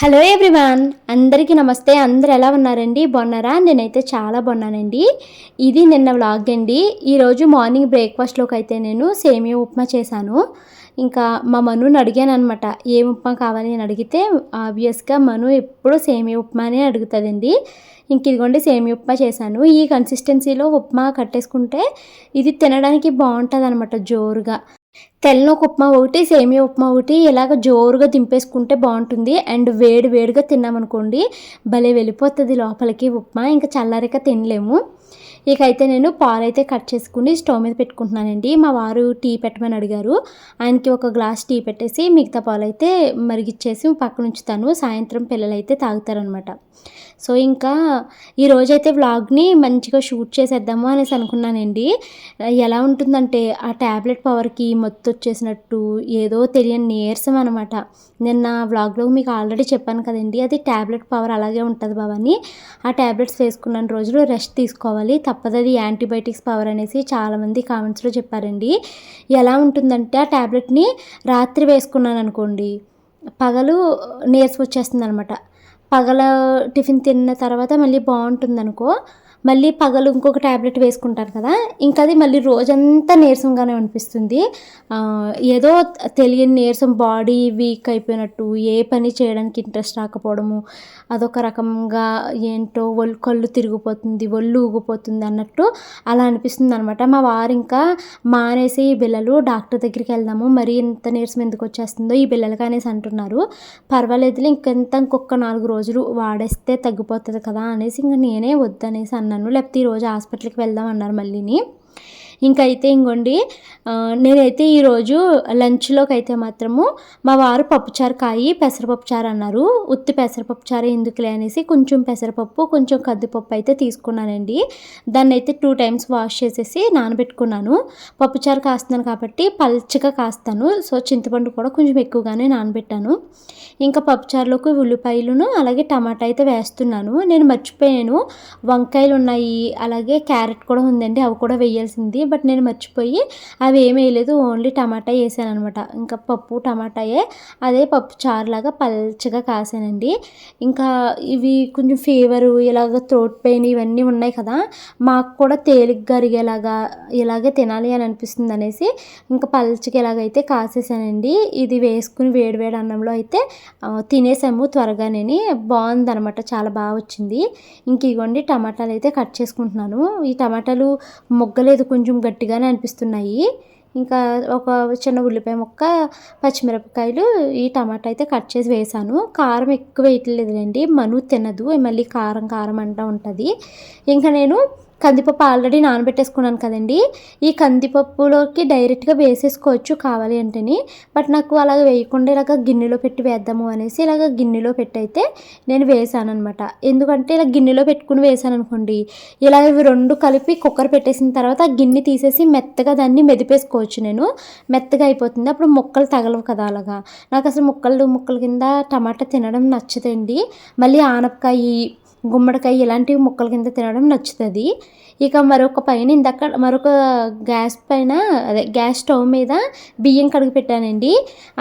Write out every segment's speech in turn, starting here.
Hello everyone అందరికీ నమస్తే. అందరు ఎలా ఉన్నారండి? బాగున్నారా? నేనైతే చాలా బాగున్నానండి. ఇది నిన్న వ్లాగ్ అండి. ఈరోజు మార్నింగ్ బ్రేక్ఫాస్ట్లోకి అయితే నేను సేమియా ఉప్మా చేశాను. ఇంకా మా మనుని అడిగాను అనమాట ఏం ఉప్మా కావాలి? అని అడిగితే ఆబ్వియస్గా మను ఎప్పుడు సేమియా ఉప్మానే అడుగుతుందండి. ఇంక ఇదిగోండి సేమియా ఉప్మా చేశాను. ఈ కన్సిస్టెన్సీలో ఉప్మా కట్టేసుకుంటే ఇది తినడానికి బాగుంటుంది అనమాట జోరుగా. తెల్లనొక ఉప్మా ఒకటి సేమియా ఉప్మా ఒకటి ఇలాగ జోరుగా దింపేసుకుంటే బాగుంటుంది. అండ్ వేడి వేడిగా తిన్నామనుకోండి భలే వెళ్ళిపోతుంది లోపలికి ఉప్మా. ఇంకా చల్లారిక తినలేము. ఇక అయితే నేను పాలు అయితే కట్ చేసుకుని స్టవ్ మీద పెట్టుకుంటున్నానండి. మా వారు టీ పెట్టమని అడిగారు. ఆయనకి ఒక గ్లాస్ టీ పెట్టేసి మిగతా పాలు అయితే మరిగిచ్చేసి పక్కన ఉంచుతాను సాయంత్రం పిల్లలైతే తాగుతారనమాట. సో ఇంకా ఈరోజైతే వ్లాగ్ని మంచిగా షూట్ చేసేద్దాము అనేసి అనుకున్నానండి. ఎలా ఉంటుందంటే ఆ ట్యాబ్లెట్ పవర్కి మత్తు వచ్చేసినట్టు ఏదో తెలియని నీరసం అనమాట నిన్న వ్లాగ్లో మీకు ఆల్రెడీ చెప్పాను కదండి అది ట్యాబ్లెట్ పవర్ అలాగే ఉంటుంది బాబాని ఆ ట్యాబ్లెట్స్ వేసుకున్న రోజులు రెస్ట్ తీసుకోవాలి. తప్పదు అది యాంటీబయాటిక్స్ పవర్ అనేసి చాలామంది కామెంట్స్లో చెప్పారండి. ఎలా ఉంటుందంటే ఆ ట్యాబ్లెట్ని రాత్రి వేసుకున్నాను అనుకోండి పగలు నీరసం వచ్చేస్తుంది అనమాట పగల టిఫిన్ తిన్న తర్వాత మళ్ళీ బాగుంటుంది అనుకో మళ్ళీ పగలు ఇంకొక ట్యాబ్లెట్ వేసుకుంటారు కదా ఇంకా అది మళ్ళీ రోజంతా నీరసంగానే అనిపిస్తుంది. ఏదో తెలియని నీరసం బాడీ వీక్ అయిపోయినట్టు ఏ పని చేయడానికి ఇంట్రెస్ట్ రాకపోవడము అదొక రకంగా ఏంటో ఒళ్ళు కళ్ళు తిరిగిపోతుంది ఒళ్ళు ఊగిపోతుంది అన్నట్టు అలా అనిపిస్తుంది అనమాట మా వారు ఇంకా మానేసి ఈ బిల్లలు డాక్టర్ దగ్గరికి వెళ్దాము మరి ఇంత నీరసం ఎందుకు వచ్చేస్తుందో ఈ పిల్లలకి అనేసి అంటున్నారు. పర్వాలేదులే ఇంకెంత ఇంకొక నాలుగు రోజులు వాడేస్తే తగ్గిపోతుంది కదా అనేసి ఇంకా నేనే వద్దనేసి అన్నాను లేకపోతే ఈరోజు హాస్పిటల్కి వెళ్దాం అన్నారు మళ్ళీని. ఇంకా అయితే ఇంకోండి నేనైతే ఈరోజు లంచ్లోకి అయితే మాత్రము మా వారు పప్పుచారు కాయి పెసరపప్పు చారు అన్నారు. ఉత్తి పెసరపప్పు చారు ఎందుకులే అనేసి కొంచెం పెసరపప్పు కొంచెం కద్దిపప్పు అయితే తీసుకున్నానండి. దాన్ని అయితే టూ టైమ్స్ వాష్ చేసేసి నానబెట్టుకున్నాను. పప్పుచారు కాస్తున్నాను కాబట్టి పల్చగా కాస్తాను. సో చింతపండు కూడా కొంచెం ఎక్కువగానే నానబెట్టాను. ఇంకా పప్పుచారులోకి ఉల్లిపాయలును అలాగే టమాటా అయితే వేస్తున్నాను. నేను మర్చిపోయాను. వంకాయలు ఉన్నాయి అలాగే క్యారెట్ కూడా ఉందండి అవి కూడా వేయాల్సింది. బట్ నేను మర్చిపోయి అవి ఏమి వేయలేదు ఓన్లీ టమాటా వేసాను అనమాట ఇంకా పప్పు టమాటాయే. అదే పప్పు చారులాగా పల్చగా కాసానండి. ఇంకా ఇవి కొంచెం ఫీవరు ఇలాగ థ్రోట్ పెయిన్ ఇవన్నీ ఉన్నాయి కదా మాకు కూడా తేలిగ్గా అరిగేలాగా ఇలాగే తినాలి అని అనిపిస్తుంది అనేసి ఇంకా పల్చగా ఎలాగైతే కాసేసానండి ఇది వేసుకుని వేడివేడి అన్నంలో అయితే తినేసాము త్వరగానే బాగుందనమాట చాలా బాగా వచ్చింది. ఇంక ఇవ్వండి టమాటాలు అయితే కట్ చేసుకుంటున్నాను. ఈ టమాటాలు మొగ్గలేదు కొంచెం గట్టిగానే అనిపిస్తున్నాయి. ఇంకా ఒక చిన్న ఉల్లిపాయ ముక్క పచ్చిమిరపకాయలు ఈ టమాటా అయితే కట్ చేసి వేసాను. కారం ఎక్కువ వేయట్లేదులేండి. మను తినదు. మళ్ళీ కారం కారం అంటూ ఉంటుంది. ఇంకా నేను కందిపప్పు ఆల్రెడీ నానబెట్టేసుకున్నాను కదండి. ఈ కందిపప్పులోకి డైరెక్ట్గా వేసేసుకోవచ్చు కావాలి అంటేని. బట్ నాకు అలాగ వేయకుండా ఇలాగ గిన్నెలో పెట్టి వేద్దాము అనేసి ఇలాగ గిన్నెలో పెట్టి అయితే నేను వేసాను అనమాట ఎందుకంటే ఇలా గిన్నెలో పెట్టుకుని వేసాను అనుకోండి ఇలా ఇవి రెండు కలిపి కుక్కర్ పెట్టేసిన తర్వాత ఆ గిన్నె తీసేసి మెత్తగా దాన్ని మెదిపేసుకోవచ్చు నేను. మెత్తగా అయిపోతుంది. అప్పుడు ముక్కలు తగలవు కదా అలాగా. నాకు అసలు ముక్కలు ముక్కల కింద టమాటా తినడం నచ్చదండి. మళ్ళీ ఆనపకాయ గుమ్మడికాయ ఇలాంటివి ముక్కల కింద తినడం నచ్చుతుంది. ఇక మరొక పైన ఇందాక మరొక గ్యాస్ పైన అదే గ్యాస్ స్టవ్ మీద బియ్యం కడుగు పెట్టానండి.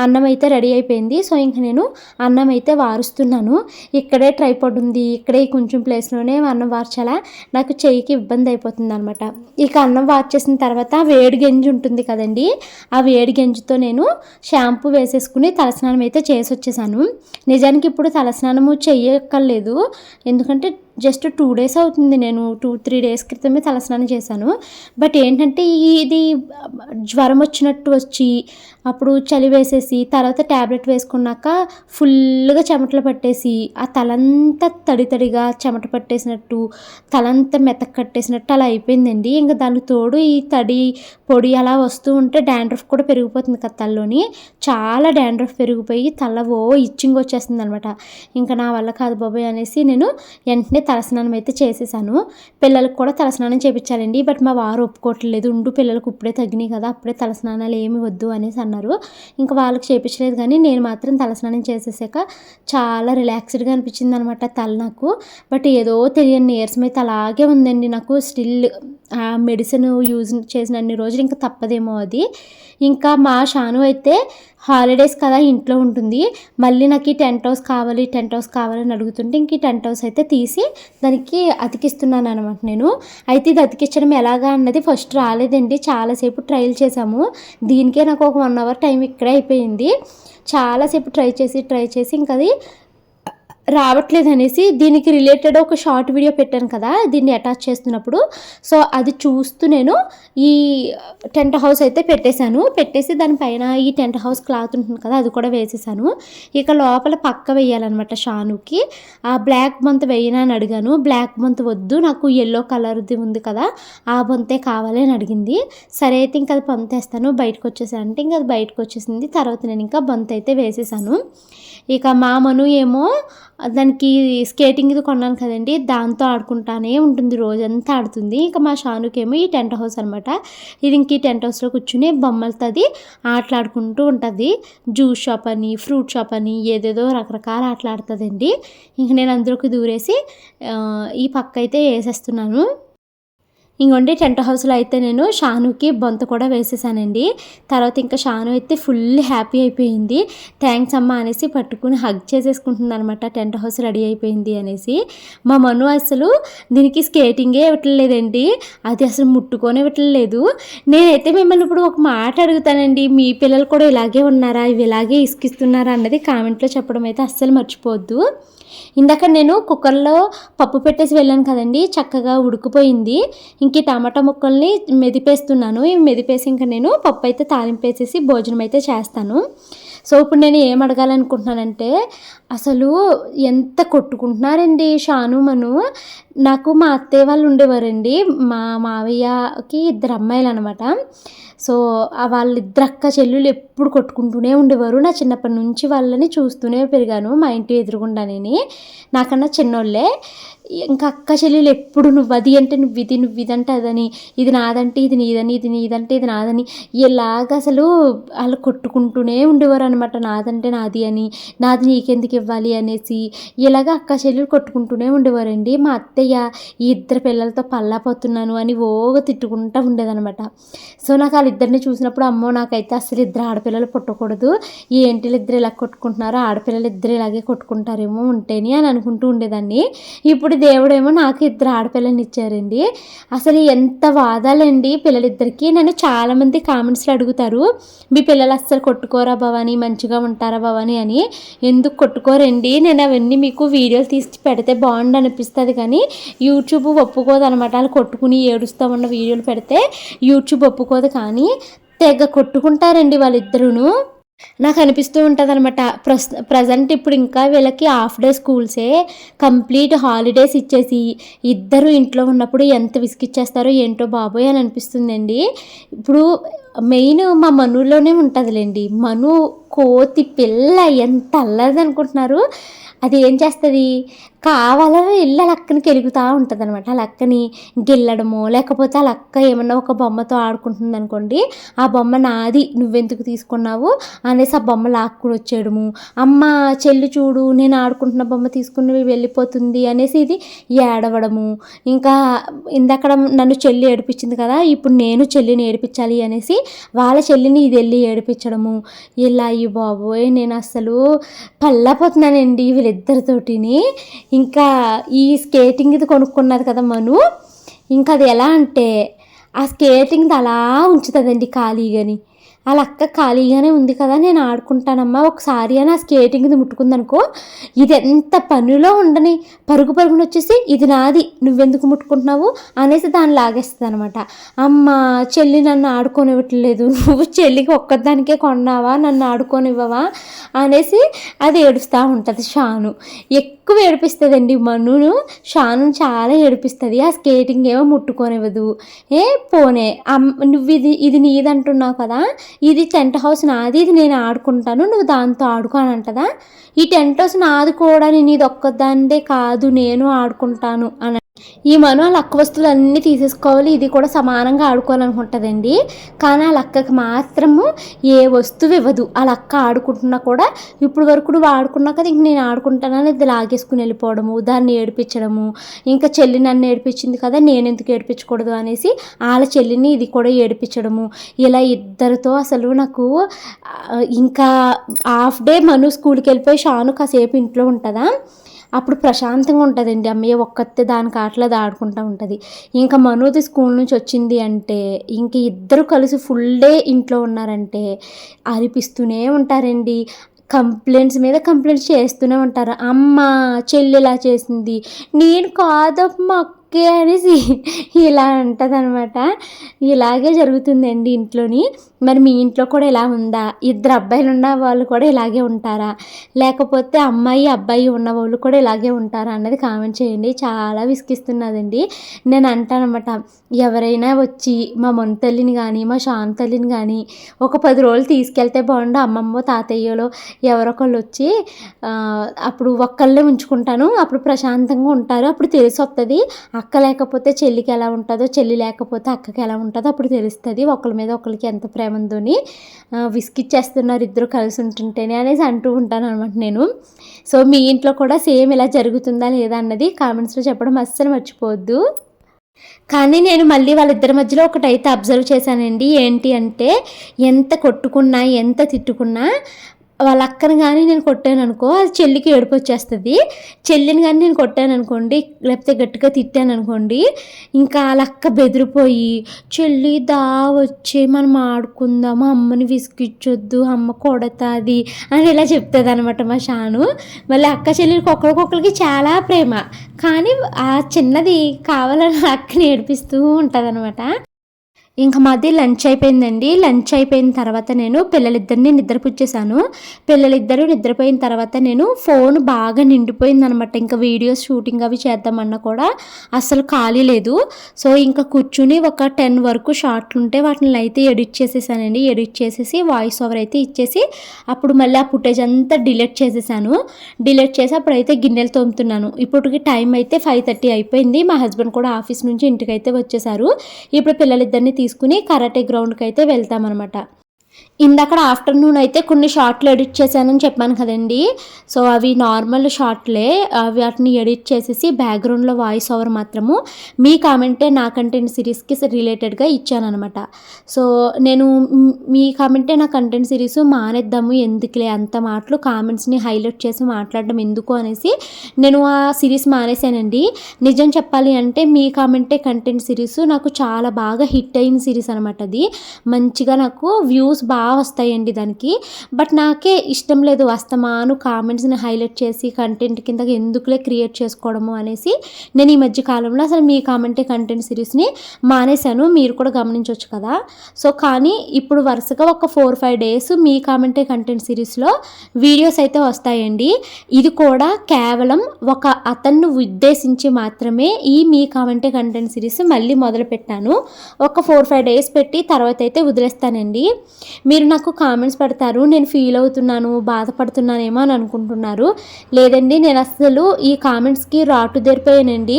అన్నం అయితే రెడీ అయిపోయింది. సో ఇంక నేను అన్నం అయితే వారుస్తున్నాను. ఇక్కడే ట్రైపాడ్ ఉంది. ఇక్కడే కొంచెం ప్లేస్లోనే అన్నం వార్చాలా? నాకు చెయ్యికి ఇబ్బంది అయిపోతుంది అనమాట ఇక అన్నం వార్చేసిన తర్వాత వేడి గెంజి ఉంటుంది కదండి. ఆ వేడి గెంజితో నేను షాంపూ వేసేసుకుని తలస్నానం అయితే చేసి వచ్చేసాను నిజానికి ఇప్పుడు తలస్నానము చెయ్యక్కర్లేదు. ఎందుకంటే జస్ట్ టూ డేస్ అవుతుంది. నేను టూ త్రీ డేస్ క్రితమే తలస్నానం చేశాను. బట్ ఏంటంటే ఇది జ్వరం వచ్చినట్టు వచ్చి అప్పుడు చలి వేసేసి తర్వాత ట్యాబ్లెట్ వేసుకున్నాక ఫుల్గా చెమటలు పట్టేసి ఆ తలంతా తడి తడిగా చెమట పట్టేసినట్టు తలంతా మెతక కట్టేసినట్టు అలా అయిపోయిందండి. ఇంకా దానికి తోడు ఈ తడి పొడి అలా వస్తూ ఉంటే డాండ్రఫ్ కూడా పెరిగిపోతుంది కదా తలలోని. చాలా డాండ్రఫ్ పెరిగిపోయి తల ఓ ఇచ్చింగ్ వచ్చేస్తుంది అనమాట ఇంకా నా వల్ల కాదు బాబాయ్ అనేసి నేను వెంటనే తలస్నానం అయితే చేసేసాను. పిల్లలకు కూడా తలస్నానం చేయించాలండి బట్ మా వారు ఒప్పుకోవట్లేదు. ఉండు పిల్లలకు ఇప్పుడే తగ్గినాయి కదా అప్పుడే తలస్నానాలు ఏమి వద్దు అనేసి అన్నారు. ఇంకా వాళ్ళకి చేయించలేదు కానీ నేను మాత్రం తలస్నానం చేసేసాక చాలా రిలాక్స్డ్గా అనిపించింది అనమాట తల నాకు. బట్ ఏదో తెలియని నీరసం అయితే అలాగే ఉందండి నాకు. స్టిల్ మెడిసిన్ యూజ్ చేసిన అన్ని రోజులు ఇంకా తప్పదేమో అది. ఇంకా మా షాను అయితే హాలిడేస్ కదా ఇంట్లో ఉంటుంది. మళ్ళీ నాకు ఈ టెంట్ హౌస్ కావాలి టెంట్ హౌస్ కావాలని అడుగుతుంటే ఇంక ఈ టెంట్ హౌస్ అయితే తీసి దానికి అతికిస్తున్నాను అనమాట నేను. అయితే ఇది అతికించడం ఎలాగా అన్నది ఫస్ట్ రాలేదండి. చాలాసేపు ట్రయల్ చేశాము. దీనికే నాకు ఒక వన్ అవర్ టైం ఇక్కడే అయిపోయింది. చాలాసేపు ట్రై చేసి ట్రై చేసి ఇంకా అది రావట్లేదు అనేసి దీనికి రిలేటెడ్ ఒక షార్ట్ వీడియో పెట్టాను కదా దీన్ని అటాచ్ చేస్తున్నప్పుడు. సో అది చూస్తూ నేను ఈ టెంట్ హౌస్ అయితే పెట్టేశాను. పెట్టేసి దానిపైన ఈ టెంట్ హౌస్ క్లాత్ ఉంటుంది కదా అది కూడా వేసేసాను ఇక లోపల పక్క వేయాలన్నమాట షానుకి. ఆ బ్లాక్ బంత్ వేయనా అని అడిగాను. బ్లాక్ బంత్ వద్దు నాకు ఎల్లో కలర్ది ఉంది కదా ఆ బొంతే కావాలి అని అడిగింది. సరే అయితే ఇంకా అది పంతేస్తాను బయటకు వచ్చేసాను అంటే ఇంకా అది బయటకు వచ్చేసింది. తర్వాత నేను ఇంకా బొంత అయితే వేసేసాను. ఇక మామను ఏమో దానికి స్కేటింగ్ ఇది కొన్నాను కదండి దాంతో ఆడుకుంటానే ఉంటుంది రోజంతా ఆడుతుంది. ఇంకా మా షానుకేమో ఈ టెంట్ హౌస్ అనమాట ఇది ఇంక ఈ టెంట్ హౌస్లో కూర్చుని బొమ్మలతో అది ఆటలాడుకుంటూ ఉంటుంది. జ్యూస్ షాప్ అని ఫ్రూట్ షాప్ అని ఏదేదో రకరకాల ఆటలు ఆడుతుందండి ఇంక నేను అందులోకి దూరేసి ఈ పక్క అయితే వేసేస్తున్నాను. ఇంకొండి టెంట్ హౌస్లో అయితే నేను షానుకి బొంత కూడా వేసేసానండి. తర్వాత ఇంకా షాను అయితే ఫుల్ హ్యాపీ అయిపోయింది. థ్యాంక్స్ అమ్మ అనేసి పట్టుకుని హగ్ చేసేసుకుంటుంది అనమాట టెంట్ హౌస్ రెడీ అయిపోయింది అనేసి. మా మను అసలు దీనికి స్కేటింగే ఇవ్వట్లేదండి. అది అసలు ముట్టుకొని ఇవ్వట్లేదు. నేనైతే మిమ్మల్ని ఇప్పుడు ఒక మాట అడుగుతానండి. మీ పిల్లలు కూడా ఇలాగే ఉన్నారా? ఇవి ఇలాగే ఇసుకిస్తున్నారా? అన్నది కామెంట్లో చెప్పడం అయితే అస్సలు మర్చిపోవద్దు. ఇందాక నేను కుక్కర్లో పప్పు పెట్టేసి వెళ్ళాను కదండి చక్కగా ఉడికిపోయింది. ఇంక టమాటా ముక్కల్ని మెదిపేస్తున్నాను. ఇవి మెదిపేసి ఇంకా నేను పప్పు అయితే తాలింపేసేసి భోజనం అయితే చేస్తాను. సో ఇప్పుడు నేను ఏం అడగాలనుకుంటున్నానంటే అసలు ఎంత కొట్టుకుంటున్నారండి షాను మను? నాకు మా అత్తయ్య వాళ్ళు ఉండేవారండి. మా మావయ్యకి ఇద్దరు అమ్మాయిలు అనమాట సో వాళ్ళిద్దరు అక్క చెల్లెలు ఎప్పుడు కొట్టుకుంటూనే ఉండేవారు. నా చిన్నప్పటి నుంచి వాళ్ళని చూస్తూనే పెరిగాను మా ఇంటి ఎదురుగుండానే నాకన్నా చిన్నోళ్ళే. ఇంకా అక్క చెల్లెలు ఎప్పుడు నువ్వు అది అంటే నువ్వు ఇది నువ్వు ఇదంటే అదని ఇది నాదంటే ఇది నీదని ఇది నీదంటే ఇది నాదని ఇలాగ అసలు వాళ్ళు కొట్టుకుంటూనే ఉండేవారు అనమాట నాదంటే నాది అని నాది నీకెందుకు ఇవ్వాలి అనేసి ఇలాగ అక్క చెల్లెలు కొట్టుకుంటూనే ఉండేవారండి. మా అత్తయ్య ఈ ఇద్దరు పిల్లలతో పల్లాపోతున్నాను అని ఓగా తిట్టుకుంటూ ఉండేదనమాట సో నాకు వాళ్ళిద్దరిని చూసినప్పుడు అమ్మో నాకైతే అసలు ఇద్దరు ఆడపిల్లలు పుట్టకూడదు. ఏంటి ఇద్దరు ఇలా కొట్టుకుంటున్నారో ఆడపిల్లలు ఇద్దరు ఇలాగే కొట్టుకుంటారేమో ఉంటేని అని అనుకుంటూ ఉండేదాన్ని. ఇప్పుడు దేవుడేమో నాకు ఇద్దరు ఆడపిల్లని ఇచ్చారండి. అసలు ఎంత వాదాలండి పిల్లలిద్దరికి. నన్ను చాలామంది కామెంట్స్లో అడుగుతారు మీ పిల్లలు అస్సలు కొట్టుకోరా భవాని మంచిగా ఉంటారా భవాని అని. ఎందుకు కొట్టుకోరండి? నేను అవన్నీ మీకు వీడియోలు తీసి పెడితే బాగుండు అనిపిస్తుంది కానీ యూట్యూబ్ ఒప్పుకోదు అనమాట వాళ్ళు కొట్టుకుని ఏడుస్తూ ఉన్న వీడియోలు పెడితే యూట్యూబ్ ఒప్పుకోదు కానీ తెగ కొట్టుకుంటారండి వాళ్ళిద్దరూను. నాకు అనిపిస్తూ ఉంటుంది అనమాట ప్రస్ ప్రజెంట్ ఇప్పుడు ఇంకా వీళ్ళకి హాఫ్ డే స్కూల్సే కంప్లీట్ హాలిడేస్ ఇచ్చేసి ఇద్దరు ఇంట్లో ఉన్నప్పుడు ఎంత విసిగిచ్చేస్తారో ఏంటో బాబోయ్ అని అనిపిస్తుందండి. ఇప్పుడు మెయిన్ మా మనులోనే ఉంటుందిలేండి. మను కోతి పిల్ల ఎంత అల్లదనుకుంటున్నారు అనుకుంటున్నారు అది ఏం చేస్తుంది? కావాలని ఆ లక్కని కెలుగుతూ ఉంటుంది అనమాట ఆ లక్కని గిల్లడము లేకపోతే ఆ లక్క ఏమన్నా ఒక బొమ్మతో ఆడుకుంటుంది అనుకోండి ఆ బొమ్మ నాది నువ్వెందుకు తీసుకున్నావు? అనేసి ఆ బొమ్మ లాక్కుని వచ్చేయడము. అమ్మ చెల్లి చూడు నేను ఆడుకుంటున్న బొమ్మ తీసుకుని వెళ్ళిపోతుంది అనేసి ఇది ఏడవడము. ఇంకా ఇందక్కడ నన్ను చెల్లి ఏడిపించింది కదా ఇప్పుడు నేను చెల్లిని ఏడిపించాలి అనేసి వాళ్ళ చెల్లిని ఇది వెళ్ళి ఏడిపించడము. ఇలా అయ్యి బాబోయ్ నేను అసలు పల్లపోతున్నానండి వీళ్ళిద్దరితోటిని. ఇంకా ఈ స్కేటింగ్ ఇది కొనుక్కున్నది కదా మను. ఇంకా అది ఎలా అంటే ఆ స్కేటింగ్ది అలా ఉంచుతుందండి ఖాళీగాని. వాళ్ళ అక్క ఖాళీగానే ఉంది కదా నేను ఆడుకుంటానమ్మా. ఒకసారి అని ఆ స్కేటింగ్ది ముట్టుకుందనుకో ఇది ఎంత పనిలో ఉండని పరుగు పరుగున వచ్చేసి ఇది నాది నువ్వెందుకు ముట్టుకుంటున్నావు అనేసి దాన్ని లాగేస్తుంది అనమాట అమ్మ చెల్లి నన్ను ఆడుకోనివ్వట్లేదు నువ్వు చెల్లికి ఒక్కదానికే కొన్నావా నన్ను ఆడుకోనివ్వవా అనేసి అది ఏడుస్తూ ఉంటుంది షాను. ఎక్కువ ఎక్కువ ఏడిపిస్తుందండి మనును. షాను చాలా ఏడిపిస్తుంది. ఆ స్కేటింగ్ ఏమో ముట్టుకోనివ్వదు. ఏ పోనే నువ్వు ఇది ఇది నీదంటున్నావు కదా ఇది టెంట్ హౌస్ నాది ఇది నేను ఆడుకుంటాను నువ్వు దాంతో ఆడుకోనంటదా ఈ టెంట్ హౌస్ నాది కూడా నేను ఇది ఒక్కదానిదే కాదు నేను ఆడుకుంటాను అని ఈ మను ఆ లక్క వస్తువులు అన్నీ తీసేసుకోవాలి. ఇది కూడా సమానంగా ఆడుకోవాలనుకుంటుందండి. కానీ వాళ్ళ అక్కకి మాత్రము ఏ వస్తువు ఇవ్వదు. వాళ్ళ అక్క ఆడుకుంటున్నా కూడా ఇప్పుడు వరకు నువ్వు ఆడుకున్నా కదా ఇంక నేను ఆడుకుంటానని ఇది లాగేసుకుని వెళ్ళిపోవడము దాన్ని ఏడిపించడము ఇంకా చెల్లి నన్ను ఏడిపించింది కదా నేను ఎందుకు ఏడిపించకూడదు అనేసి వాళ్ళ చెల్లిని ఇది కూడా ఏడిపించడము. ఇలా ఇద్దరితో అసలు నాకు ఇంకా హాఫ్ డే మను స్కూల్కి వెళ్ళిపోయి షాను కాసేపు ఇంట్లో ఉంటుందా? అప్పుడు ప్రశాంతంగా ఉంటుందండి. అమ్మయ్య ఒక్కతే దానికి ఆటలు ఆడుకుంటూ ఉంటుంది. ఇంకా మనోది స్కూల్ నుంచి వచ్చింది అంటే ఇంక ఇద్దరు కలిసి ఫుల్ డే ఇంట్లో ఉన్నారంటే అరిపిస్తూనే ఉంటారండి. కంప్లైంట్స్ మీద కంప్లైంట్స్ చేస్తూనే ఉంటారు. అమ్మ చెల్లి ఇలా చేసింది. నేను కాదమ్మా ఓకే అనేసి ఇలా ఉంటుంది ఇలాగే జరుగుతుందండి ఇంట్లోని. మరి మీ ఇంట్లో కూడా ఇలా ఉందా? ఇద్దరు అబ్బాయిలు ఉన్న వాళ్ళు కూడా ఇలాగే ఉంటారా? లేకపోతే అమ్మాయి అబ్బాయి ఉన్న వాళ్ళు కూడా ఇలాగే ఉంటారా అన్నది కామెంట్ చేయండి. చాలా విసిగిస్తున్నదండి. నేను అంటానమాట ఎవరైనా వచ్చి మా మొన్న తల్లిని కానీ మా శాంతల్లిని కానీ ఒక పది రోజులు తీసుకెళ్తే బాగుండు. అమ్మమ్మో తాతయ్యలో ఎవరొకళ్ళు వచ్చి అప్పుడు ఒక్కళ్ళే ఉంచుకుంటాను. అప్పుడు ప్రశాంతంగా ఉంటారు. అప్పుడు తెలిసి వస్తుంది అక్క లేకపోతే చెల్లికి ఎలా ఉంటుందో చెల్లి లేకపోతే అక్కకి ఎలా ఉంటుందో అప్పుడు తెలుస్తుంది. ఒకరి మీద ఒకరికి ఎంత ప్రేమ ఉందని విసిగిచ్చేస్తున్నారు ఇద్దరు కలిసి ఉంటుంటేనే అనేసి అంటూ ఉంటాను అనమాట నేను. సో మీ ఇంట్లో కూడా సేమ్ ఇలా జరుగుతుందా లేదా అన్నది కామెంట్స్లో చెప్పడం అస్సలు మర్చిపోవద్దు. కానీ నేను మళ్ళీ వాళ్ళిద్దరి మధ్యలో ఒకటైతే అబ్జర్వ్ చేశానండి. ఏంటి అంటే ఎంత కొట్టుకున్నా ఎంత తిట్టుకున్నా వాళ్ళ అక్కని కానీ నేను కొట్టాను అనుకో అది చెల్లికి ఏడుపు వచ్చేస్తుంది చెల్లిని కానీ నేను కొట్టాను అనుకోండి లేకపోతే గట్టిగా తిట్టాను అనుకోండి ఇంకా వాళ్ళ అక్క బెదిరిపోయి చెల్లి దా వచ్చి మనం ఆడుకుందాం అమ్మని విసిగిచ్చొద్దు అమ్మ కొడతాది అని ఇలా చెప్తుంది అనమాట మా షాను. మళ్ళీ అక్క చెల్లెలకి ఒకరికొకరికి చాలా ప్రేమ. కానీ ఆ చిన్నది కావాలని అక్కని ఏడిపిస్తూ ఉంటుంది ఇంకా మాది లంచ్ అయిపోయిందండి. లంచ్ అయిపోయిన తర్వాత నేను పిల్లలిద్దరిని నిద్రపుచ్చేసాను. పిల్లలిద్దరూ నిద్రపోయిన తర్వాత నేను ఫోన్ బాగా నిండిపోయింది అనమాట ఇంకా వీడియోస్ షూటింగ్ అవి చేద్దామన్నా కూడా అసలు ఖాళీ లేదు. సో ఇంకా కూర్చుని ఒక టెన్ వరకు షార్ట్లు ఉంటే వాటిని అయితే ఎడిట్ చేసేసానండి. ఎడిట్ చేసేసి వాయిస్ ఓవర్ అయితే ఇచ్చేసి అప్పుడు మళ్ళీ ఆ ఫుటేజ్ అంతా డిలీట్ చేసేసాను. డిలీట్ చేసి అప్పుడైతే గిన్నెలు తోముతున్నాను. ఇప్పటికి టైం అయితే ఫైవ్ థర్టీ అయిపోయింది. మా హస్బెండ్ కూడా ఆఫీస్ నుంచి ఇంటికి అయితే వచ్చేసారు. ఇప్పుడు పిల్లలిద్దరిని తీసుకుని కరాటే గ్రౌండ్కి అయితే వెళ్తామన్నమాట. ఇందాక ఆఫ్టర్నూన్ అయితే కొన్ని షార్ట్లు ఎడిట్ చేశానని చెప్పాను కదండి. సో అవి నార్మల్ షార్ట్లే. వాటిని ఎడిట్ చేసేసి బ్యాక్గ్రౌండ్లో వాయిస్ ఓవర్ మాత్రము మీ కామెంటే నా కంటెంట్ సిరీస్కి రిలేటెడ్గా ఇచ్చానమాట సో నేను మీ కామెంటే నా కంటెంట్ సిరీస్ మానేద్దాము ఎందుకులే అంత మాటలు కామెంట్స్ని హైలైట్ చేసి మాట్లాడడం ఎందుకు అనేసి నేను ఆ సిరీస్ మానేశానండి. నిజం చెప్పాలి అంటే మీ కామెంటే కంటెంట్ సిరీస్ నాకు చాలా బాగా హిట్ అయిన సిరీస్ అనమాట అది. మంచిగా నాకు వ్యూస్ బాగా వస్తాయండి దానికి. బట్ నాకే ఇష్టం లేదు వస్తమాను కామెంట్స్ని హైలైట్ చేసి కంటెంట్ కింద ఎందుకులే క్రియేట్ చేసుకోవడము అనేసి నేను ఈ మధ్య కాలంలో అసలు మీ కామెంటే కంటెంట్ సిరీస్ని మానేశాను. మీరు కూడా గమనించవచ్చు కదా. సో కానీ ఇప్పుడు వరుసగా ఒక ఫోర్ ఫైవ్ డేస్ మీ కామెంటే కంటెంట్ సిరీస్లో వీడియోస్ అయితే వస్తాయండి. ఇది కూడా కేవలం ఒక అతన్ని ఉద్దేశించి మాత్రమే ఈ మీ కామెంటే కంటెంట్ సిరీస్ మళ్ళీ మొదలు పెట్టాను ఒక ఫోర్ ఫైవ్ డేస్ పెట్టి తర్వాత అయితే వదిలేస్తానండి. మీరు మీరు నాకు కామెంట్స్ పెడతారు నేను ఫీల్ అవుతున్నాను బాధపడుతున్నానేమో అని అనుకుంటున్నారు. లేదండి నేను అసలు ఈ కామెంట్స్కి రాటు దేరిపోయానండి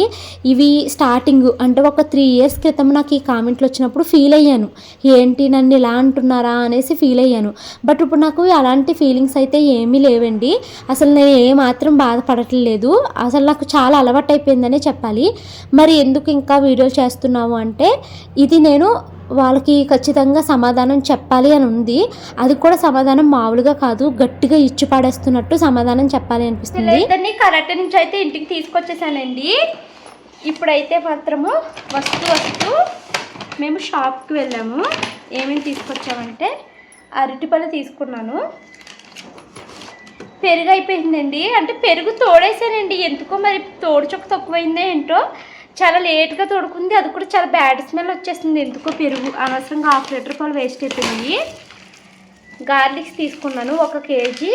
ఇవి స్టార్టింగ్ అంటే ఒక త్రీ ఇయర్స్ క్రితం నాకు ఈ కామెంట్లు వచ్చినప్పుడు ఫీల్ అయ్యాను. ఏంటి నన్ను ఇలా అంటున్నారా అనేసి ఫీల్ అయ్యాను. బట్ ఇప్పుడు నాకు అలాంటి ఫీలింగ్స్ అయితే ఏమీ లేవండి. అసలు నేను ఏమాత్రం బాధపడట్లేదు. అసలు నాకు చాలా అలవాటు అయిపోయిందనే చెప్పాలి. మరి ఎందుకు ఇంకా వీడియోలు చేస్తున్నావు అంటే ఇది నేను వాళ్ళకి ఖచ్చితంగా సమాధానం చెప్పాలి అని ఉంది. అది కూడా సమాధానం మామూలుగా కాదు. గట్టిగా ఇచ్చి పడేస్తున్నట్టు సమాధానం చెప్పాలి అనిపిస్తుంది. ఇద్దరిని కరాటే నుంచి అయితే ఇంటికి తీసుకొచ్చేసానండి. ఇప్పుడైతే మాత్రము వస్తూ వస్తూ మేము షాప్కి వెళ్ళాము. ఏమేమి తీసుకొచ్చామంటే అరటిపళ్ళు తీసుకున్నాను. పెరుగు అయిపోయిందండి. అంటే పెరుగు తోడేసానండి. ఎందుకో మరి తోడు చొక్క తక్కువైందే ఏంటో చాలా లేట్గా తోడుకుంది. అది కూడా చాలా బ్యాడ్ స్మెల్ వచ్చేస్తుంది ఎందుకో పెరుగు అనవసరంగా హాఫ్ లీటర్ పాలు వేస్ట్ అయిపోయింది గార్లిక్స్ తీసుకున్నాను. ఒక కేజీ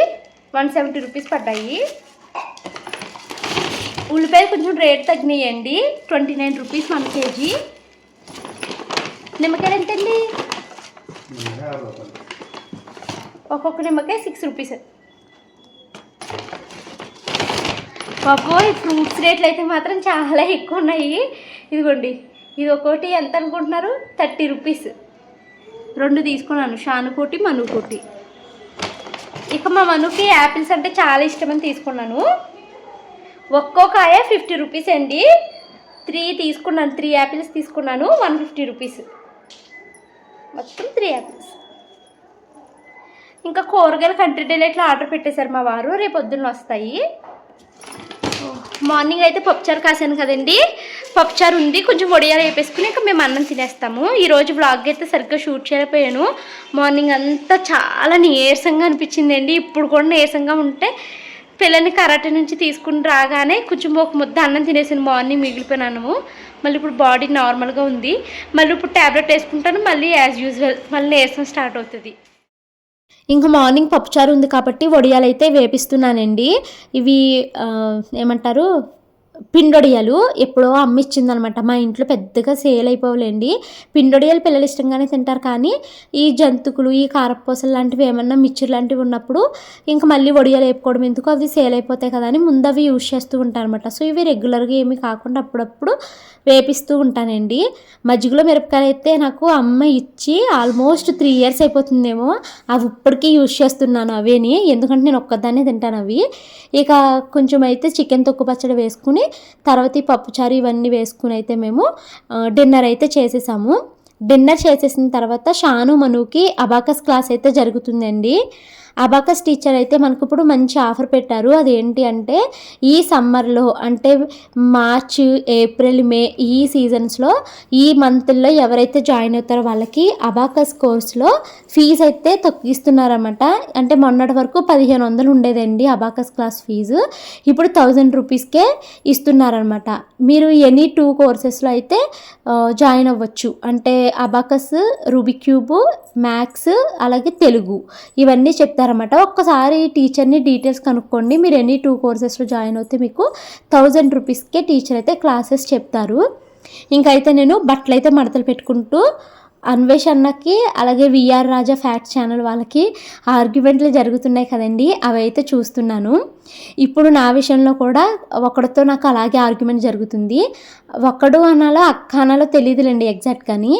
వన్ సెవెంటీ రూపీస్ పడ్డాయి. ఉల్లిపాయలు కొంచెం rate తగ్గినాయండి. Twenty nine rupees one KG. నిమ్మకాయలు ఎంతండి? ఒక్కొక్క నిమ్మకాయ సిక్స్ రూపీస్ బాబోయ్ ఫ్రూట్స్ రేట్లు అయితే మాత్రం చాలా ఎక్కువ ఉన్నాయి ఇదిగోండి ఇది ఒకటి ఎంత అనుకుంటున్నారు? Thirty rupees. రెండు తీసుకున్నాను షానుకోటి మనుకోటి ఇక మా మనుకి యాపిల్స్ అంటే చాలా ఇష్టమని తీసుకున్నాను. ఒక్కో కాయ ఫిఫ్టీ రూపీస్ అండి. త్రీ తీసుకున్నాను త్రీ యాపిల్స్ తీసుకున్నాను వన్ ఫిఫ్టీ రూపీస్. మొత్తం త్రీ యాపిల్స్. ఇంకా కూరగాయలు కంట్రీ డైలెట్లో ఆర్డర్ పెట్టేశారు మా వారు రేపు పొద్దున్న వస్తాయి. మార్నింగ్ అయితే పప్పుచారు కాసాను కదండి. పప్పుచారు ఉంది కొంచెం వడియాలు వేపేసుకుని ఇంకా మేము అన్నం తినేస్తాము. ఈరోజు బ్లాగ్ అయితే సరిగ్గా షూట్ చేయలేకపోయాను. మార్నింగ్ అంతా చాలా నీరసంగా అనిపించిందండి. ఇప్పుడు కూడా నీరసంగా ఉంటే పిల్లని కరాటే నుంచి తీసుకుని రాగానే కొంచెం ఒక ముద్ద అన్నం తినేసాను మార్నింగ్ మిగిలిపోయినాను. మళ్ళీ ఇప్పుడు బాడీ నార్మల్గా ఉంది. మళ్ళీ ఇప్పుడు ట్యాబ్లెట్ వేసుకుంటాను మళ్ళీ యాజ్ యూజువల్ మళ్ళీ నీరసం స్టార్ట్ అవుతుంది. ఇంకా మార్నింగ్ పప్పుచారు ఉంది కాబట్టి వడియాలైతే వేపిస్తున్నానండి. ఇవి ఏమంటారు? పిండొడియాలు ఎప్పుడో అమ్మ ఇచ్చిందనమాట మా ఇంట్లో పెద్దగా సేల్ అయిపోవాలండి. పిండొడియాలు పిల్లలు ఇష్టంగానే తింటారు కానీ ఈ జంతుకులు ఈ కారపూసలు లాంటివి ఏమన్నా మిక్చర్ లాంటివి ఉన్నప్పుడు ఇంకా మళ్ళీ వడియాలు వేపుకోవడం ఎందుకు? అవి సేల్ అయిపోతాయి కదా అని ముందు అవి యూజ్ చేస్తూ ఉంటాను అనమాట సో ఇవి రెగ్యులర్గా ఏమి కాకుండా అప్పుడప్పుడు వేపిస్తూ ఉంటానండి. మజ్జిగలో మిరపకాయలు అయితే నాకు అమ్మ ఇచ్చి ఆల్మోస్ట్ త్రీ ఇయర్స్ అయిపోతుందేమో. అవి ఇప్పటికీ యూజ్ చేస్తున్నాను అవేని. ఎందుకంటే నేను ఒక్కదాన్నే తింటాను అవి. ఇక కొంచెం అయితే చికెన్ తొక్కు పచ్చడి వేసుకుని తర్వాత ఈ పప్పుచారు ఇవన్నీ వేసుకుని అయితే మేము డిన్నర్ అయితే చేసేసాము. డిన్నర్ చేసేసిన తర్వాత షాను మనుకి అబాకస్ క్లాస్ అయితే జరుగుతుందండి. అబాకస్ టీచర్ అయితే మనకు ఇప్పుడు మంచి ఆఫర్ పెట్టారు. అది ఏంటి అంటే ఈ సమ్మర్లో అంటే మార్చ్ ఏప్రిల్ మే ఈ సీజన్స్లో ఈ మంత్లో ఎవరైతే జాయిన్ అవుతారో వాళ్ళకి అబాకస్ కోర్స్లో ఫీజు అయితే తగ్గిస్తున్నారన్నమాట. అంటే మొన్నటి వరకు పదిహేను వందలు ఉండేదండి అబాకస్ క్లాస్ ఫీజు. ఇప్పుడు థౌజండ్ రూపీస్కే ఇస్తున్నారనమాట మీరు ఎనీ టూ కోర్సెస్లో అయితే జాయిన్ అవ్వచ్చు. అంటే అబాకస్ రూబిక్యూబ్ మ్యాథ్స్ అలాగే తెలుగు. ఇవన్నీ చెప్తారు. చెప్తారన్నమాట ఒక్కసారి టీచర్ని డీటెయిల్స్ కనుక్కోండి. మీరు ఎన్ని టూ కోర్సెస్లో జాయిన్ అవుతే మీకు థౌజండ్ రూపీస్కే టీచర్ అయితే క్లాసెస్ చెప్తారు. ఇంకైతే నేను బట్టలు అయితే మడతలు పెట్టుకుంటూ అన్వేష్ అన్నకి అలాగే విఆర్ రాజా ఫ్యాక్ట్ ఛానల్ వాళ్ళకి ఆర్గ్యుమెంట్లు జరుగుతున్నాయి కదండి అవి అయితే చూస్తున్నాను. ఇప్పుడు నా విషయంలో కూడా ఒకడితో నాకు అలాగే ఆర్గ్యుమెంట్ జరుగుతుంది. ఒక్కడు అనాలో అక్క అనాలో తెలియదులేండి ఎగ్జాక్ట్ కానీ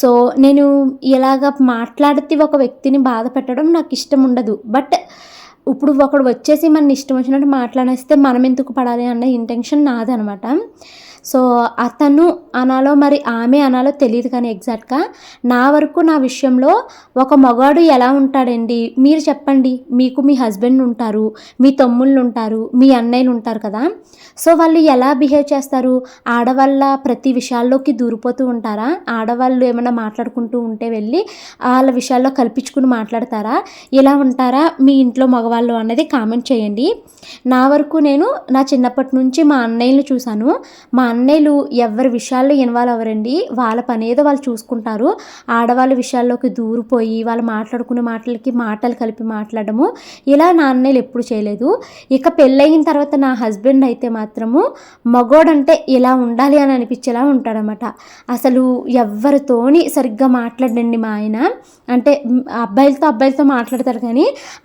సో నేను ఇలాగ మాట్లాడితే ఒక వ్యక్తిని బాధ పెట్టడం నాకు ఇష్టం ఉండదు. బట్ ఇప్పుడు ఒకడు వచ్చేసి మన ఇష్టం వచ్చినట్టు మాట్లాడేస్తే మనం ఎందుకు పడాలి అన్న ఇంటెన్షన్ నాదనమాట. సో అతను అనాలో మరి ఆమె అనాలో తెలియదు కానీ ఎగ్జాక్ట్గా నా వరకు నా విషయంలో ఒక మగాడు ఎలా ఉంటాడండి? మీరు చెప్పండి. మీకు మీ హస్బెండ్ ఉంటారు మీ తమ్ముళ్ళు ఉంటారు మీ అన్నయ్యలు ఉంటారు కదా? సో వాళ్ళు ఎలా బిహేవ్ చేస్తారు? ఆడవాళ్ళ ప్రతి విషయాల్లోకి దూరిపోతూ ఉంటారా? ఆడవాళ్ళు ఏమైనా మాట్లాడుకుంటూ ఉంటే వెళ్ళి వాళ్ళ విషయాల్లో కల్పించుకుని మాట్లాడతారా? ఇలా ఉంటారా? మీ ఇంట్లో మగవాళ్ళు అన్నది కామెంట్ చేయండి. నా వరకు నేను నా చిన్నప్పటి నుంచి మా అన్నయ్యలు చూశాను. మా అన్నయ్యలు ఎవరి విషయాల్లో ఇన్వాల్వ్ అవ్వరండి? వాళ్ళ పని ఏదో వాళ్ళు చూసుకుంటారు. ఆడవాళ్ళ విషయాల్లోకి దూరిపోయి వాళ్ళు మాట్లాడుకునే మాటలకి మాటలు కలిపి మాట్లాడము ఇలా నా అన్నయ్యలు ఎప్పుడు చేయలేదు. ఇక పెళ్ళయిన తర్వాత నా హస్బెండ్ అయితే మాత్రము మగోడంటే ఇలా ఉండాలి అని అనిపించేలా ఉంటాడనమాట. అసలు ఎవరితోని సరిగ్గా మాట్లాడండి మా ఆయన. అంటే అబ్బాయిలతో అబ్బాయిలతో మాట్లాడతారు కానీ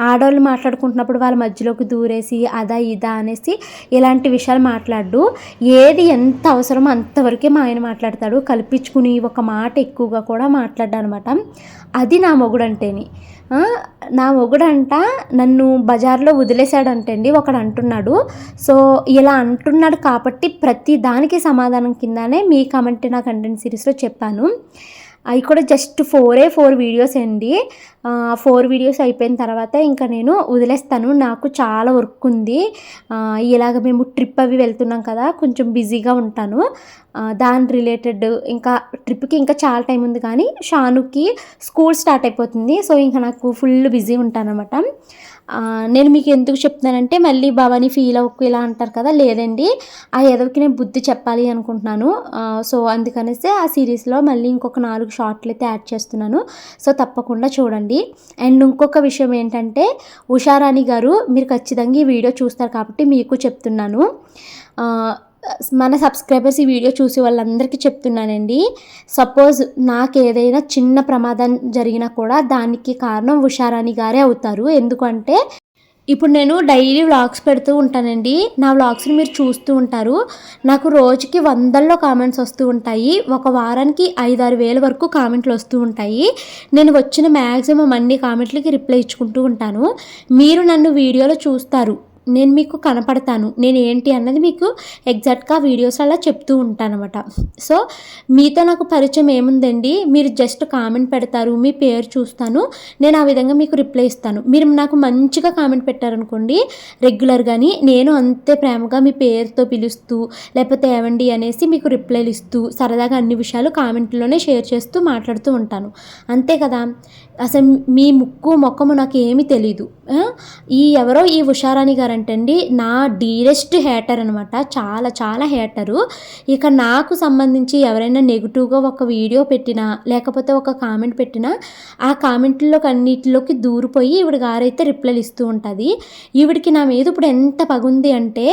ఆడవాళ్ళు మాట్లాడుకుంటున్నప్పుడు వాళ్ళ మధ్యలోకి దూరేసి అదా ఇదా అనేసి ఇలాంటి విషయాలు మాట్లాడు. ఏది ఎంత అవసరమో? అంతవరకే మా ఆయన మాట్లాడతాడు. కల్పించుకుని ఒక మాట ఎక్కువగా కూడా మాట్లాడ్డా అనమాట అది నా మొగుడంటేని. నా మొగుడంట నన్ను బజార్లో వదిలేశాడంటండి ఒకడు అంటున్నాడు. సో ఇలా అంటున్నాడు కాబట్టి ప్రతి దానికి సమాధానం కిందనే మీ కమెంట్ నా కంటెంట్ సిరీస్లో చెప్పాను. అవి కూడా జస్ట్ ఫోరే ఫోర్ వీడియోస్ అండి. ఫోర్ వీడియోస్ అయిపోయిన తర్వాత ఇంకా నేను వదిలేస్తాను. నాకు చాలా వర్క్ ఉంది. ఇలాగ మేము ట్రిప్ అవి వెళ్తున్నాం కదా కొంచెం బిజీగా ఉంటాను. దాని రిలేటెడ్ ఇంకా ట్రిప్కి ఇంకా చాలా టైం ఉంది కానీ షానుకి స్కూల్ స్టార్ట్ అయిపోతుంది. సో ఇంకా నాకు ఫుల్ బిజీ ఉంటానన్నమాట. నేను మీకు ఎందుకు చెప్తున్నానంటే మళ్ళీ భవాని ఫీల్ అవ్వకు ఇలా అంటారు కదా లేదండి. ఆ ఎదవికి నేను బుద్ధి చెప్పాలి అనుకుంటున్నాను. సో అందుకనేసి ఆ సిరీస్లో మళ్ళీ ఇంకొక నాలుగు షార్ట్లు అయితే యాడ్ చేస్తున్నాను. సో తప్పకుండా చూడండి. అండ్ ఇంకొక విషయం ఏంటంటే ఉషారాణి గారు మీరు ఖచ్చితంగా ఈ వీడియో చూస్తారు కాబట్టి మీకు చెప్తున్నాను. మన సబ్స్క్రైబర్స్ ఈ వీడియో చూసి వాళ్ళందరికీ చెప్తున్నానండి. సపోజ్ నాకు ఏదైనా చిన్న ప్రమాదం జరిగినా కూడా దానికి కారణం ఉషారాణి గారే అవుతారు. ఎందుకంటే ఇప్పుడు నేను డైలీ వ్లాగ్స్ పెడుతూ ఉంటానండి. నా వ్లాగ్స్ని మీరు చూస్తూ ఉంటారు. నాకు రోజుకి వందల్లో కామెంట్స్ వస్తూ ఉంటాయి. ఒక వారానికి ఐదారు వేల వరకు కామెంట్లు వస్తూ ఉంటాయి. నేను వచ్చిన మ్యాక్సిమం అన్ని కామెంట్లకి రిప్లై ఇచ్చుకుంటూ ఉంటాను. మీరు నన్ను వీడియోలో చూస్తారు. నేను మీకు కనపడతాను. నేను ఏంటి అన్నది మీకు ఎగ్జాక్ట్గా వీడియోస్ అలా చెప్తూ ఉంటాను అనమాట సో మీతో నాకు పరిచయం ఏముందండి? మీరు జస్ట్ కామెంట్ పెడతారు మీ పేరు చూస్తాను. నేను ఆ విధంగా మీకు రిప్లై ఇస్తాను. మీరు నాకు మంచిగా కామెంట్ పెట్టారనుకోండి రెగ్యులర్గాని నేను అంతే ప్రేమగా మీ పేరుతో పిలుస్తూ లేకపోతే ఏమండి అనేసి మీకు రిప్లైలు ఇస్తూ సరదాగా అన్ని విషయాలు కామెంట్లోనే షేర్ చేస్తూ మాట్లాడుతూ ఉంటాను. అంతే కదా? అసలు మీ ముక్కు మొక్కము నాకు ఏమీ తెలీదు. ఈ ఎవరో ఈ ఉషారాణి గారు అంటండి నా డీరెస్ట్ హేటర్ అనమాట చాలా చాలా హేటరు ఇక నాకు సంబంధించి ఎవరైనా నెగిటివ్గా ఒక వీడియో పెట్టినా లేకపోతే ఒక కామెంట్ పెట్టినా ఆ కామెంట్లోకి అన్నిటిలోకి దూరిపోయి ఈవిడ గారైతే రిప్లైలు ఇస్తూ ఉంటుంది. ఈవిడికి నా మీద ఇప్పుడు ఎంత పగుంది అంటే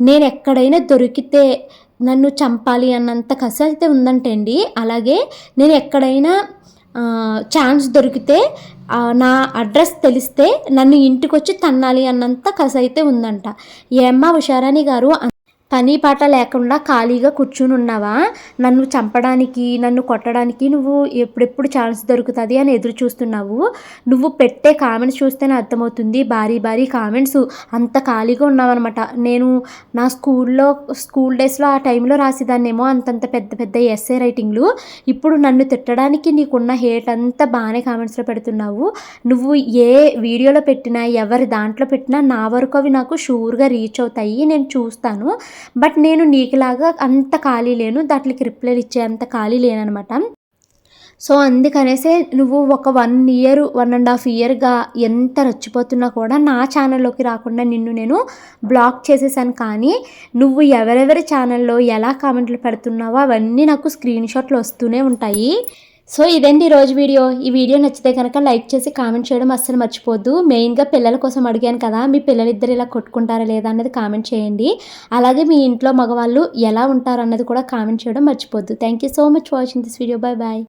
నేను ఎక్కడైనా దొరికితే నన్ను చంపాలి అన్నంత కసి అయితే ఉందంటే అండి అలాగే నేను ఎక్కడైనా ఛాన్స్ దొరికితే నా అడ్రస్ తెలిస్తే నన్ను ఇంటికి వచ్చి తన్నాలి అన్నంత కసైతే అయితే ఉందంట. ఏమ్మా ఉషారాణి గారు పని పాట లేకుండా ఖాళీగా కూర్చుని ఉన్నావా? నన్ను చంపడానికి నన్ను కొట్టడానికి నువ్వు ఎప్పుడెప్పుడు ఛాన్స్ దొరుకుతుంది అని ఎదురు చూస్తున్నావు. నువ్వు పెట్టే కామెంట్స్ చూస్తేనే అర్థమవుతుంది. భారీ భారీ కామెంట్స్. అంత ఖాళీగా ఉన్నావన్నమాట. నేను నా స్కూల్లో స్కూల్ డేస్లో ఆ టైంలో రాసేదాన్నేమో అంతంత పెద్ద పెద్ద ఎస్ఏ రైటింగ్లు. ఇప్పుడు నన్ను తిట్టడానికి నీకున్న హేట్ అంతా బాగానే కామెంట్స్లో పెడుతున్నావు. నువ్వు ఏ వీడియోలో పెట్టినా ఎవరి దాంట్లో పెట్టినా నా వరకు అవి నాకు షూర్గా రీచ్ అవుతాయి. నేను చూస్తాను. బట్ నేను నీకులాగా అంత ఖాళీ లేను. దాంట్లోకి రిప్లైలు ఇచ్చే అంత ఖాళీ లేననమాట. సో అందుకనేసే నువ్వు ఒక one year one and half ఇయర్గా ఎంత రచ్చిపోతున్నా కూడా నా ఛానల్లోకి రాకుండా నిన్ను నేను బ్లాక్ చేసేసాను. కానీ నువ్వు ఎవరెవరి ఛానల్లో ఎలా కామెంట్లు పెడుతున్నావో అవన్నీ నాకు స్క్రీన్ షాట్లు వస్తూనే ఉంటాయి. సో ఇదండి రోజు వీడియో? ఈ వీడియో నచ్చితే కనుక లైక్ చేసి కామెంట్ చేయడం అస్సలు మర్చిపోద్దు. మెయిన్గా పిల్లల కోసం అడిగాను కదా మీ పిల్లలిద్దరు ఇలా కొట్టుకుంటారా లేదా అన్నది కామెంట్ చేయండి. అలాగే మీ ఇంట్లో మగవాళ్ళు ఎలా ఉంటారు అన్నది కూడా కామెంట్ చేయడం మర్చిపోద్దు. Thank you so much watching this video. Bye bye